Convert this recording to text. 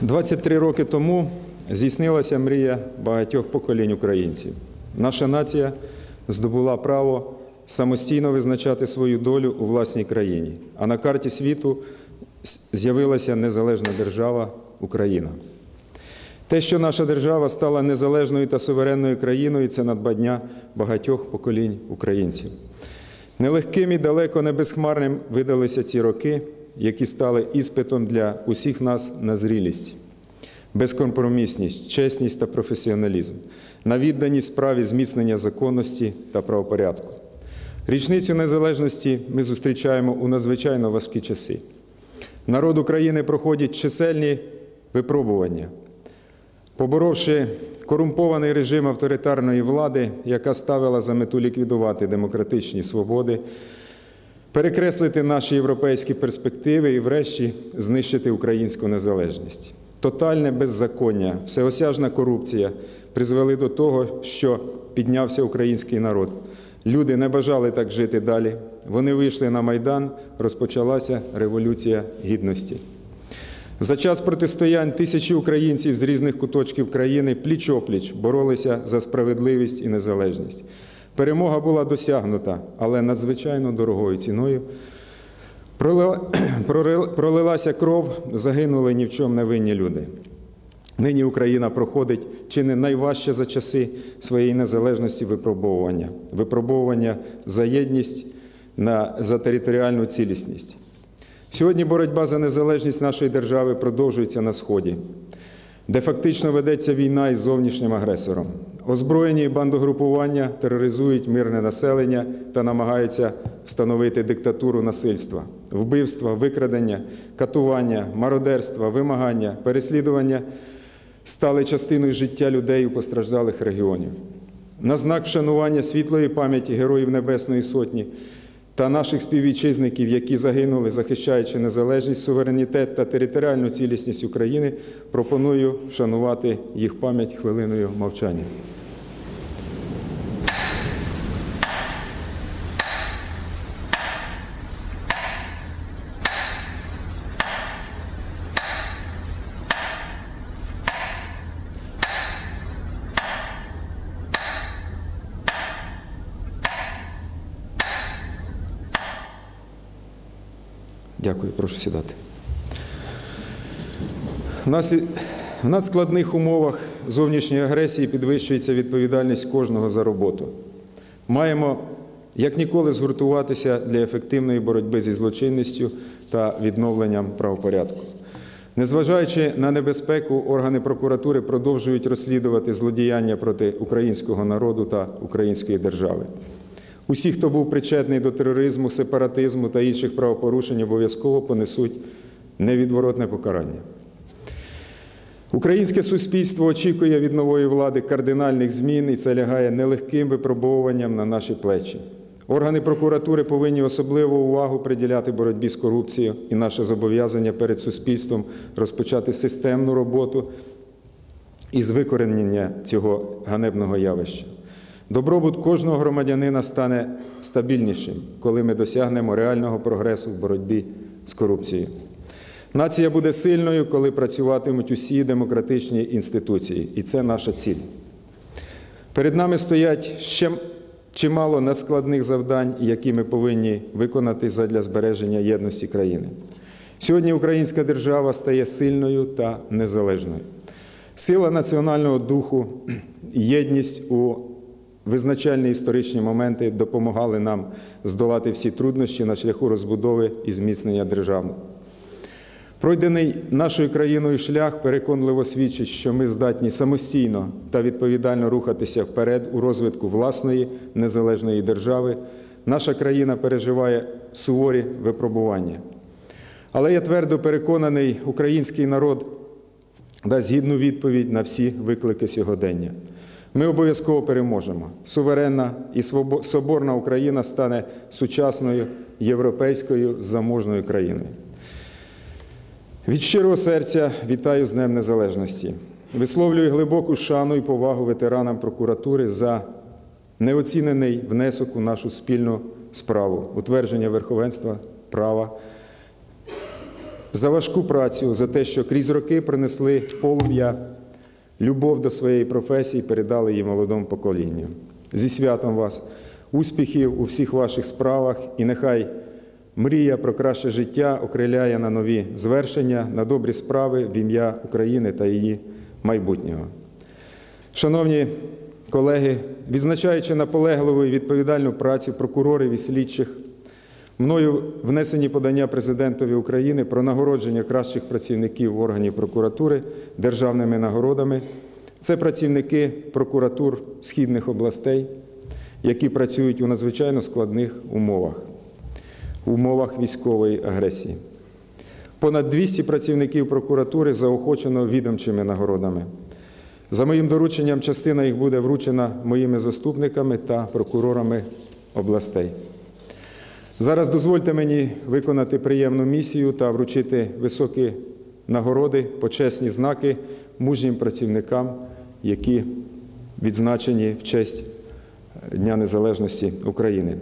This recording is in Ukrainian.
23 роки тому здійснилася мрія багатьох поколінь українців. Наша нація здобула право самостійно визначати свою долю у власній країні, а на карті світу з'явилася незалежна держава Україна. Те, що наша держава стала незалежною та суверенною країною, це надбання багатьох поколінь українців. Нелегким і далеко не безхмарним видалися ці роки, які стали іспитом для усіх нас на зрілість, безкомпромісність, чесність та професіоналізм, на відданість справі зміцнення законності та правопорядку. Річницю незалежності ми зустрічаємо у надзвичайно важкі часи. Народ України проходить чисельні випробування. Поборовши корумпований режим авторитарної влади, яка ставила за мету ліквідувати демократичні свободи, перекреслити наші європейські перспективи і, врешті, знищити українську незалежність. Тотальне беззаконня, всеосяжна корупція призвели до того, що піднявся український народ. Люди не бажали так жити далі. Вони вийшли на майдан, розпочалася революція гідності. За час протистоянь тисячі українців з різних куточків країни пліч-опліч боролися за справедливість і незалежність. Перемога була досягнута, але надзвичайно дорогою ціною. Пролилася кров, загинули ні в чому не винні люди. Нині Україна проходить чи не найважче за часи своєї незалежності випробовування, випробовування за єдність за територіальну цілісність. Сьогодні боротьба за незалежність нашої держави продовжується на Сході, де фактично ведеться війна із зовнішнім агресором. Озброєні бандогрупування тероризують мирне населення та намагаються встановити диктатуру насильства, вбивства, викрадення, катування, мародерства, вимагання, переслідування стали частиною життя людей у постраждалих регіонів. На знак вшанування світлої пам'яті Героїв Небесної Сотні та наших співвітчизників, які загинули, захищаючи незалежність, суверенітет та територіальну цілісність України, пропоную вшанувати їх пам'ять хвилиною мовчання. Дякую, прошу сідати. В нас, в надскладних умовах зовнішньої агресії підвищується відповідальність кожного за роботу. Маємо як ніколи згуртуватися для ефективної боротьби зі злочинністю та відновленням правопорядку. Незважаючи на небезпеку, органи прокуратури продовжують розслідувати злодіяння проти українського народу та української держави. Усі, хто був причетний до тероризму, сепаратизму та інших правопорушень, обов'язково понесуть невідворотне покарання. Українське суспільство очікує від нової влади кардинальних змін, і це лягає нелегким випробовуванням на наші плечі. Органи прокуратури повинні особливу увагу приділяти боротьбі з корупцією і наше зобов'язання перед суспільством розпочати системну роботу із викоренення цього ганебного явища. Добробут кожного громадянина стане стабільнішим, коли ми досягнемо реального прогресу в боротьбі з корупцією. Нація буде сильною, коли працюватимуть усі демократичні інституції, і це наша ціль. Перед нами стоять ще чимало надскладних завдань, які ми повинні виконати задля збереження єдності країни. Сьогодні українська держава стає сильною та незалежною. Сила національного духу, єдність у визначальні історичні моменти допомагали нам здолати всі труднощі на шляху розбудови і зміцнення держави. Пройдений нашою країною шлях переконливо свідчить, що ми здатні самостійно та відповідально рухатися вперед у розвитку власної незалежної держави. Наша країна переживає суворі випробування. Але я твердо переконаний, український народ дасть гідну відповідь на всі виклики сьогодення. Ми обов'язково переможемо. Суверенна і соборна Україна стане сучасною європейською заможною країною. Від щирого серця вітаю з Днем Незалежності. Висловлюю глибоку шану і повагу ветеранам прокуратури за неоцінений внесок у нашу спільну справу, утвердження верховенства права за важку працю, за те, що крізь роки принесли полум'я, любов до своєї професії, передали її молодому поколінню. Зі святом вас, успіхів у всіх ваших справах, і нехай мрія про краще життя окриляє на нові звершення, на добрі справи в ім'я України та її майбутнього. Шановні колеги, відзначаючи наполегливу і відповідальну працю прокурорів і слідчих, мною внесені подання президентові України про нагородження кращих працівників органів прокуратури державними нагородами. Це працівники прокуратур східних областей, які працюють у надзвичайно складних умовах, умовах військової агресії. Понад 200 працівників прокуратури заохочено відомчими нагородами. За моїм дорученням, частина їх буде вручена моїми заступниками та прокурорами областей. Зараз дозвольте мені виконати приємну місію та вручити високі нагороди, почесні знаки мужнім працівникам, які відзначені в честь Дня Незалежності України.